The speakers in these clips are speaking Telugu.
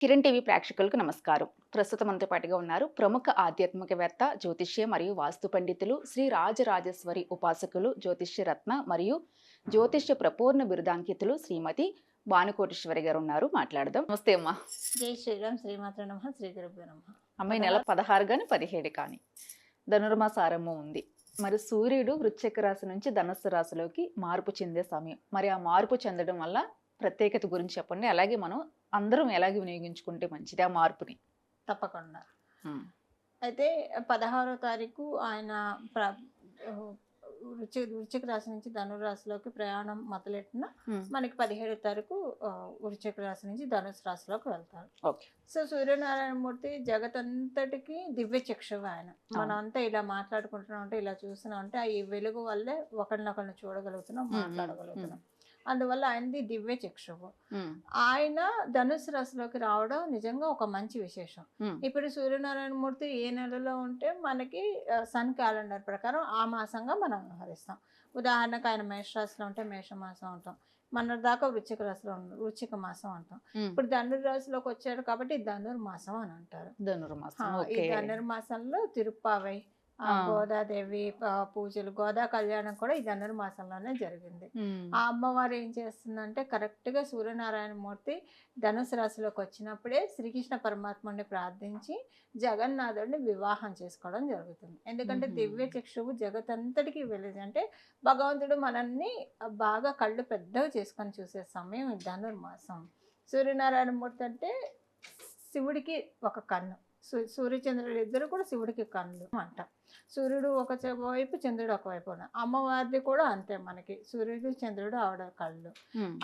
కిరణ్ టీవీ ప్రేక్షకులకు నమస్కారం. ప్రస్తుతం మనతో పాటుగా ఉన్నారు ప్రముఖ ఆధ్యాత్మికవేత్త జ్యోతిష్య మరియు వాస్తు పండితులు శ్రీ రాజరాజేశ్వరి ఉపాసకులు జ్యోతిష్య రత్న మరియు జ్యోతిష్య ప్రపూర్ణ బిరుదాంకితులు శ్రీమతి భానుకోటేశ్వరి గారు ఉన్నారు. మాట్లాడదాం. నమస్తే అమ్మా. జై శ్రీరామ్. శ్రీమాత్ర నమ. శ్రీ గురుభ్యో నమ. అమ్మాయి నెల పదహారు కానీ పదిహేడు కానీ ధనుర్మాస ఆరంభం ఉంది. మరి సూర్యుడు వృశ్చిక రాశి నుంచి ధనస్సు రాశిలోకి మార్పు చెందే సమయం. మరి ఆ మార్పు చెందడం వల్ల ప్రత్యేకత గురించి చెప్పండి. అలాగే మనం అందరం ఎలాగే వినియోగించుకుంటే మంచిది ఆ మార్పుని? తప్పకుండా. అయితే పదహారో తారీఖు ఆయన ప్ర వృచ్చి వృచ్చిక రాశి నుంచి ధనురాశిలోకి ప్రయాణం మొదలెట్టిన మనకి పదిహేడో తారీఖు ఆ, వృశ్చిక రాశి నుంచి ధనుసు రాశిలోకి వెళ్తారు. సో సూర్యనారాయణమూర్తి జగతంతటికి దివ్య చక్షువు ఆయన. మనం అంతా ఇలా మాట్లాడుకుంటున్నాం అంటే ఇలా చూస్తున్నాం అంటే ఈ వెలుగు వల్లే ఒకరినొకరిని చూడగలుగుతున్నాం. మాట్లాడగలుగుతున్నాం. అందువల్ల ఆయనది దివ్య చక్షువు. ఆయన ధనుసు రాశిలోకి రావడం నిజంగా ఒక మంచి విశేషం. ఇప్పుడు సూర్యనారాయణ మూర్తి ఏ నెలలో ఉంటే మనకి సన్ క్యాలెండర్ ప్రకారం ఆ మాసంగా మనం వ్యవహరిస్తాం. ఉదాహరణకు ఆయన మేషరాశిలో ఉంటే మేషమాసం ఉంటాం మన దాకా వృచ్చిక రాశిలో వృచ్చిక మాసం అంటాం. ఇప్పుడు ధనుర్రాశిలోకి వచ్చాడు కాబట్టి ధనుర్మాసం అని అంటారు. ధనుర్మాసం ఈ ధనుర్మాసంలో తిరుప్పావై. గోదాదేవి పూజలు గోదా కళ్యాణం కూడా ఈ ధనుర్మాసంలోనే జరిగింది. ఉమ్, ఆ అమ్మవారు ఏం చేస్తుందంటే కరెక్ట్గా సూర్యనారాయణ మూర్తి ధనుసు రాశిలోకి వచ్చినప్పుడే శ్రీకృష్ణ పరమాత్ముడిని ప్రార్థించి జగన్నాథుడిని వివాహం చేసుకోవడం జరుగుతుంది. ఎందుకంటే. దివ్య చక్షువు జగతంతటికి వెళ్ళేది. అంటే భగవంతుడు మనల్ని బాగా కళ్ళు పెద్దవి చేసుకొని చూసే సమయం ఈ ధనుర్మాసం సూర్యనారాయణ మూర్తి అంటే శివుడికి ఒక కన్ను. సూ- సూర్యచంద్రుడు ఇద్దరు కూడా శివుడికి కన్నులు అంట. సూర్యుడు ఒక వైపు చంద్రుడు ఒకవైపు ఉన్న అమ్మవారిది కూడా అంతే మనకి. సూర్యుడు చంద్రుడు ఆవిడ కళ్ళు.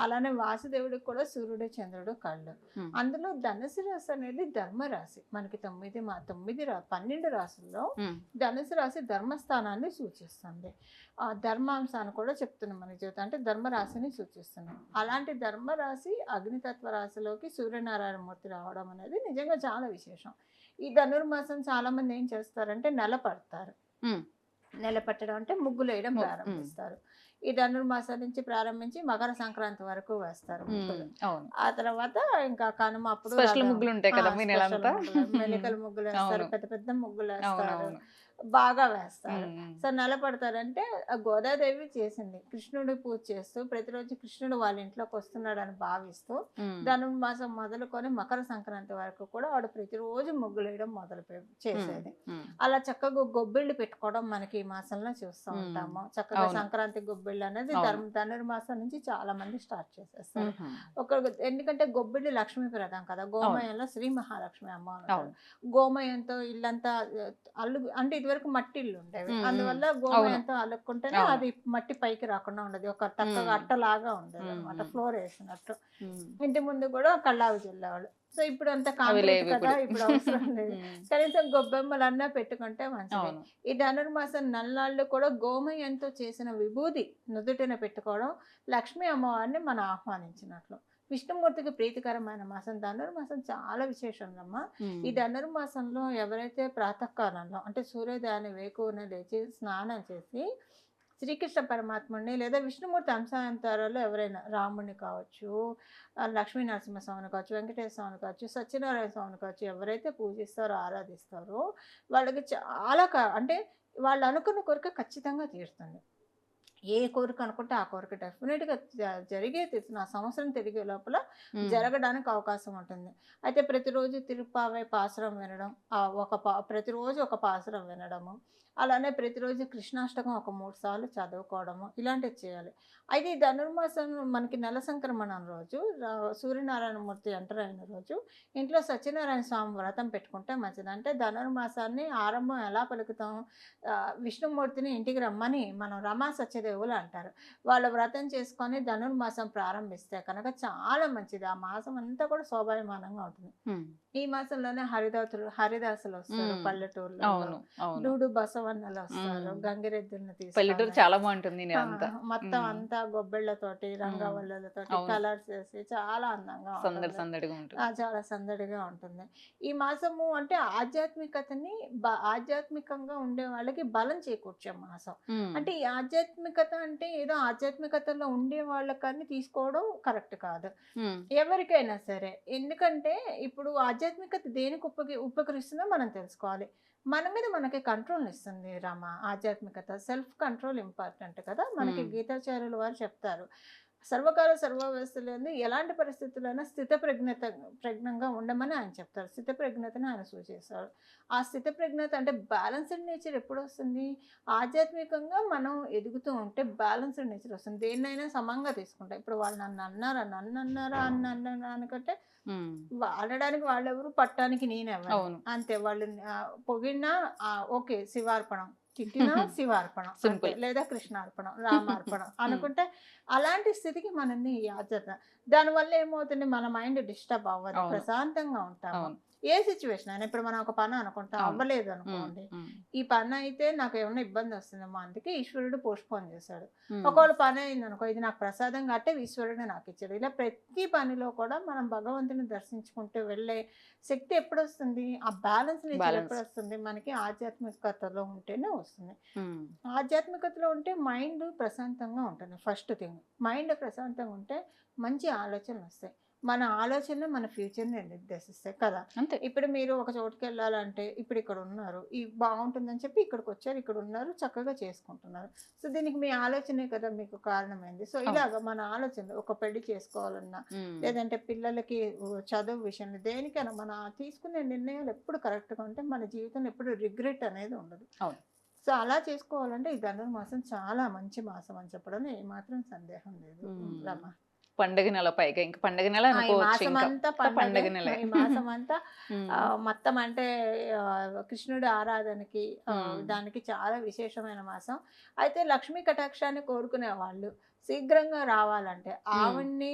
అలానే వాసుదేవుడికి కూడా సూర్యుడు చంద్రుడు కళ్ళు. అందులో ధనుసు రాశి అనేది ధర్మరాశి మనకి తొమ్మిది మా తొమ్మిది రా పన్నెండు రాశుల్లో ఉమ్, ధనుసు రాశి ధర్మస్థానాన్ని సూచిస్తుంది. ఆ ధర్మాంశాన్ని కూడా చెప్తుంది మన జీవితం. అంటే ధర్మరాశిని సూచిస్తుంది అలాంటి ధర్మరాశి అగ్నితత్వ రాశిలోకి సూర్యనారాయణ మూర్తి రావడం అనేది నిజంగా చాలా విశేషం. ఈ ధనుర్మాసం చాలా మంది ఏం చేస్తారంటే నెల పడతారు. నెల పట్టడం అంటే ముగ్గులు వేయడం ప్రారంభిస్తారు. ఈ ధనుర్మాసం నుంచి ప్రారంభించి మకర సంక్రాంతి వరకు వేస్తారు ఆ తర్వాత ఇంకా కనుమ అప్పుడు. ముగ్గులు ఉంటాయి కదా మెలికల ముగ్గులు వేస్తారు. పెద్ద పెద్ద ముగ్గులు వేస్తారు. బాగా వేస్తారు. సో నెలపడతారంటే ఆ గోదాదేవి చేసింది. కృష్ణుడి పూజ చేస్తూ ప్రతిరోజు కృష్ణుడు వాళ్ళ ఇంట్లోకి వస్తున్నాడని భావిస్తూ ఉమ్, ధనుర్మాసం మొదలుకొని మకర సంక్రాంతి వరకు కూడా ఆవిడ ప్రతిరోజు ముగ్గులు వేయడం మొదలు చేసేది. అలా చక్కగా గొబ్బిళ్ళు పెట్టుకోవడం మనకి ఈ మాసంలో చూస్తూ. ఉంటాము. చక్కగా. సంక్రాంతి గొబ్బిళ్ళు అనేది. ధర్మ ధనుర్మాసం నుంచి చాలా మంది స్టార్ట్ చేసేస్తారు. ఒక ఎందుకంటే గొబ్బిళ్ళు లక్ష్మీప్రదం కదా గోమయంలో శ్రీ మహాలక్ష్మి అమ్మ గోమయంతో ఇల్లంతా అల్లు అంటే ఇదివరకు మట్టి ఇల్లు ఉండేవి. అందువల్ల గోమయంతో అల్లుకుంటేనే అవును. అది మట్టి పైకి రాకుండా ఉండదు. ఒక మ్మ్. అట్టలాగా ఉండేది అనమాట. ఫ్లోర్ వేసినట్టు. ఇంటి ముందు కూడా కళ్ళావి చల్లేవాళ్ళు సో ఇప్పుడు అంత కాంక్రీట్ కదా ఇప్పుడు. అవసరం లేదు. కనీసం గొబ్బెమ్మలన్నా పెట్టుకుంటే మంచిది. ఈ ధనుర్మాసం నల్లాళ్ళు కూడా గోమయంతో చేసిన విభూది నుదుటిన పెట్టుకోవడం లక్ష్మీ అమ్మవారిని మనం ఆహ్వానించినట్లు. విష్ణుమూర్తికి ప్రీతికరమైన మాసం ధనుర్మాసం చాలా విశేషందమ్మా. ఈ ధనుర్మాసంలో ఎవరైతే ప్రాతకాలంలో అంటే సూర్యోదయాన్ని వేకువనే లేచి స్నానం చేసి శ్రీకృష్ణ పరమాత్ముడిని లేదా విష్ణుమూర్తి అంశాంతరాల్లో ఎవరైనా రాముడిని కావచ్చు లక్ష్మీ నరసింహస్వామిని కావచ్చు వెంకటేశ్వర స్వామిని కావచ్చు సత్యనారాయణ స్వామిని కావచ్చు ఎవరైతే పూజిస్తారో ఆరాధిస్తారో వాళ్ళకి చాలా క- అంటే వాళ్ళు అనుకున్న కోరిక ఖచ్చితంగా తీరుతుంది. ఏ కోరిక అనుకుంటే ఆ కోరిక డెఫినెట్గా జ- జరిగే ఆ సంవత్సరం తిరిగే లోపల జరగడానికి అవకాశం ఉంటుంది. అయితే ప్రతిరోజు తిరుప్పావై పాసురం వినడం ఆ ఒక పా ప్రతిరోజు ఒక పాసురం వినడము అలానే ప్రతిరోజు కృష్ణాష్టకం ఒక మూడు సార్లు చదువుకోవడము ఇలాంటివి చేయాలి. అయితే ఈ ధనుర్మాసం మనకి నెల సంక్రమణం రోజు సూర్యనారాయణమూర్తి ఎంటర్ అయిన రోజు ఇంట్లో సత్యనారాయణ స్వామి వ్రతం పెట్టుకుంటే మంచిది. అంటే ధనుర్మాసాన్ని ఆరంభం ఎలా పలుకుతాం విష్ణుమూర్తిని ఇంటికి రమ్మని మనం రమా సత్యదేవులు అంటారు. వాళ్ళ వ్రతం చేసుకొని ధనుర్మాసం ప్రారంభిస్తే కనుక చాలా మంచిది. ఆ మాసం అంతా కూడా శోభాయమానంగా ఉంటుంది. ఈ మాసంలోనే హరిదాసులు హరిదాసులు వస్తారు. పల్లెటూరులో. అవును డూడు బసవన్నలు వస్తారు. గంగిరెద్దుల్ని పల్లెటూరు తీసుకొని చాలా బాగుంటుంది మొత్తం. అంతా గొబ్బిళ్ళతోటి రంగవల్లులతోటి. కలర్స్ వేసి చాలా అందంగా సందడి సందడిగా ఉంటుంది. చాలా సందడిగా ఉంటుంది. ఈ మాసము అంటే ఆధ్యాత్మికతని ఆధ్యాత్మికంగా ఉండే వాళ్ళకి బలం చేకూర్చే మాసం. అంటే ఈ ఆధ్యాత్మిక ఆధ్యాత్మికత అంటే ఏదో ఆధ్యాత్మికతలో ఉండే వాళ్ళకని తీసుకోవడం కరెక్ట్ కాదు. ఎవరికైనా సరే. ఎందుకంటే ఇప్పుడు ఆధ్యాత్మికత దేనికి ఉపయోగి ఉపకరిస్తుందో మనం తెలుసుకోవాలి. మన మీద మనకి కంట్రోల్ ఇస్తుంది రమ ఆధ్యాత్మికత. సెల్ఫ్ కంట్రోల్ ఇంపార్టెంట్ కదా. మనకి. గీతాచార్యులు వారు చెప్తారు. సర్వకాల సర్వావస్థలందు ఎలాంటి పరిస్థితులైనా స్థిత ప్రజ్ఞత ప్రజ్ఞంగా ఉండమని ఆయన చెప్తారు. స్థిత ప్రజ్ఞతని ఆయన సూచిస్తారు. ఆ స్థిత ప్రజ్ఞత అంటే బ్యాలెన్స్డ్ నేచర్ ఎప్పుడు వస్తుంది ఆధ్యాత్మికంగా మనం ఎదుగుతూ ఉంటే బ్యాలెన్స్డ్ నేచర్ వస్తుంది. దేన్నైనా సమంగా తీసుకుంటాం. ఇప్పుడు వాళ్ళు నన్ను అన్నారా నన్ను అన్నారా అన్న అన్నారా అనుకుంటే అనడానికి వాళ్ళెవరు పట్టడానికి నేనెవరు అంతే. వాళ్ళు పొగిడినా ఓకే శివార్పణం. తిట్టినా శివార్పణం. అంతే. లేదా కృష్ణార్పణం రామార్పణం అనుకుంటే అలాంటి స్థితికి మనల్ని యాత్ర దానివల్ల ఏమవుతుంది? మన మైండ్ డిస్టర్బ్ అవ్వదు. ప్రశాంతంగా ఉంటాము. ఏ సిచ్యువేషన్ అయినా ఇప్పుడు మనం ఒక పని అనుకుంటాం. అవ్వలేదు అనుకోండి. ఈ పని అయితే నాకు ఏమైనా ఇబ్బంది వస్తుందేమో అందుకే ఈశ్వరుడు పోస్ట్ పోన్ చేశాడు ఒకవేళ పని అయింది అనుకో ఇది నాకు ప్రసాదం కట్టే ఈశ్వరుడు నాకు ఇచ్చాడు. ఇలా ప్రతి పనిలో కూడా మనం భగవంతుని దర్శించుకుంటూ వెళ్ళే శక్తి ఎప్పుడు వస్తుంది ఆ బ్యాలెన్స్. ఎప్పుడు వస్తుంది మనకి ఆధ్యాత్మికతలో ఉంటేనే వస్తుంది. ఆధ్యాత్మికతలో ఉంటే మైండ్ ప్రశాంతంగా ఉంటుంది. First thing. మైండ్ ప్రశాంతంగా ఉంటే మంచి ఆలోచనలు వస్తాయి మన ఆలోచనలు మన ఫ్యూచర్ని నిర్దేశిస్తాయి కదా. అంతే. ఇప్పుడు మీరు ఒక చోటుకి వెళ్ళాలంటే ఇప్పుడు ఇక్కడ ఉన్నారు ఈ బాగుంటుందని చెప్పి ఇక్కడికి వచ్చారు ఇక్కడ ఉన్నారు చక్కగా చేసుకుంటున్నారు. సో దీనికి మీ ఆలోచనే కదా మీకు కారణమైంది. సో. ఇలాగ మన ఆలోచన ఒక పెళ్ళి చేసుకోవాలన్నా లేదంటే పిల్లలకి చదువు విషయంలో దేనికైనా మన తీసుకునే నిర్ణయాలు ఎప్పుడు కరెక్ట్గా ఉంటే మన జీవితంలో ఎప్పుడు రిగ్రెట్ అనేది ఉండదు. సో అలా చేసుకోవాలంటే ఈ ధనుర్మాసం చాలా మంచి మాసం అని చెప్పడం ఏమాత్రం సందేహం లేదు. రమ. పండగ నెల పైగా ఇంకా పండగ నెల అనుకోవచ్చు మాసం ఇంకా అంతా పండగ. నెలే. ఈ మాసం అంతా మొత్తం అంటే కృష్ణుడి ఆరాధనకి. దానికి చాలా విశేషమైన మాసం అయితే లక్ష్మీ కటాక్షాన్ని కోరుకునే వాళ్ళు శీఘ్రంగా రావాలంటే ఆవిడ్ని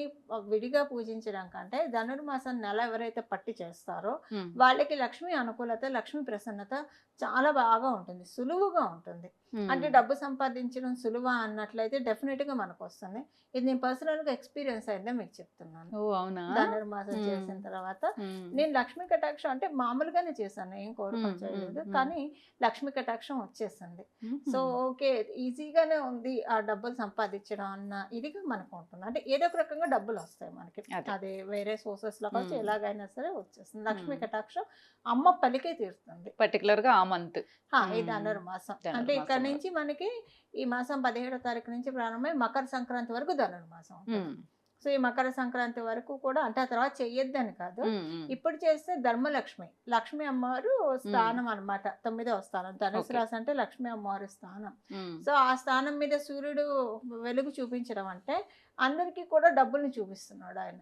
విడిగా పూజించడం కంటే ధనుర్మాసం నెల ఎవరైతే పట్టి చేస్తారో వాళ్ళకి లక్ష్మి అనుకూలత లక్ష్మి ప్రసన్నత చాలా బాగా ఉంటుంది సులువుగా ఉంటుంది. అంటే డబ్బు సంపాదించడం సులువా అన్నట్లయితే డెఫినెట్గా మనకు వస్తుంది ఇది నేను పర్సనల్గా ఎక్స్పీరియన్స్ అయితే మీకు చెప్తున్నాను. ధనుర్మాసం. చేసిన తర్వాత నేను లక్ష్మీ కటాక్షం అంటే మామూలుగానే చేశాను ఏం మ్మ్, కానీ లక్ష్మీ కటాక్షం వచ్చేసింది. సో ఓకే ఈజీగానే ఉంది ఆ డబ్బులు సంపాదించడం అన్న ఇదిగా మనకు ఉంటుంది అంటే ఏదో ఒక రకంగా డబ్బులు వస్తాయి మనకి అదే. వేరే సోర్సెస్లో కావచ్చు. ఎలాగైనా సరే వచ్చేస్తుంది లక్ష్మీ. కటాక్షం అమ్మ పలికే తీరుతుంది పర్టికులర్గా ఆ మంత్ ఈ మ్మ్. ధనుర్మాసం అంటే ఇక్కడ. నుంచి మనకి ఈ మాసం పదిహేడో తారీఖు నుంచి ప్రారంభమై మకర సంక్రాంతి వరకు ధనుర్మాసం. సో ఈ మకర సంక్రాంతి వరకు కూడా అంటే ఆ తర్వాత చెయ్యొద్దని కాదు. ఇప్పుడు చేస్తే ధర్మలక్ష్మి. లక్ష్మి అమ్మవారు స్థానం అన్నమాట. తొమ్మిదవ స్థానం. ధనుసు. రాశి అంటే లక్ష్మి అమ్మవారి స్థానం. సో ఆ స్థానం మీద సూర్యుడు వెలుగు చూపించడం అంటే అందరికీ కూడా డబ్బుల్ని చూపిస్తున్నాడు ఆయన.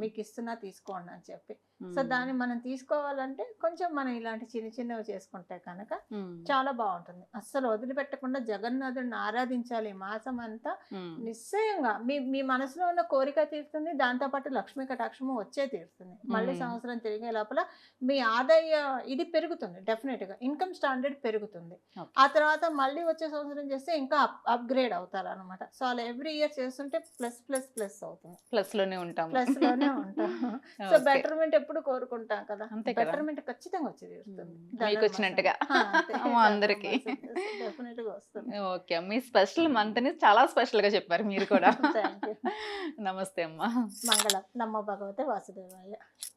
మీకు ఇస్తున్నా తీసుకోండి అని చెప్పి. సో దాన్ని మనం తీసుకోవాలంటే కొంచెం మనం ఇలాంటి చిన్న చిన్నవి చేసుకుంటే కనుక చాలా బాగుంటుంది. అస్సలు వదిలిపెట్టకుండా జగన్నాథుడిని ఆరాధించాలి ఈ మాసం అంతా. నిశ్చయంగా మీ మీ మనసులో ఉన్న కోరిక తీరుతుంది దాంతోపాటు లక్ష్మీ కటాక్షము వచ్చే తీరుతుంది. మళ్ళీ. సంవత్సరం తిరిగే లోపల మీ ఆదాయ ఇది పెరుగుతుంది డెఫినెట్గా ఇన్కమ్ స్టాండర్డ్ పెరుగుతుంది. ఆ తర్వాత మళ్ళీ వచ్చే సంవత్సరం చేస్తే ఇంకా అప్గ్రేడ్ అవుతారు అనమాట సో అలా ఎవ్రీ ఇయర్ చేస్తుంటే ప్లస్ ప్లస్ ప్లస్ అవుతుంది ప్లస్లోనే ఉంటాం ప్లస్లోనే ఉంటాం. సో. బెటర్మెంట్ ఎప్పుడు కోరుకుంటాం కదా? అంతే. బెటర్మెంట్ ఖచ్చితంగా వచ్చి తీరుతుంది. మీకు వచ్చినట్టుగా. అందరికీ. డెఫినెట్గా వస్తుంది. ఓకే. మీ స్పెషల్ మంత్ని చాలా స్పెషల్గా చెప్పారు మీరు కూడా. నమస్తే అమ్మా. మంగళం. నమ్మ భగవతే వాసుదేవాయ.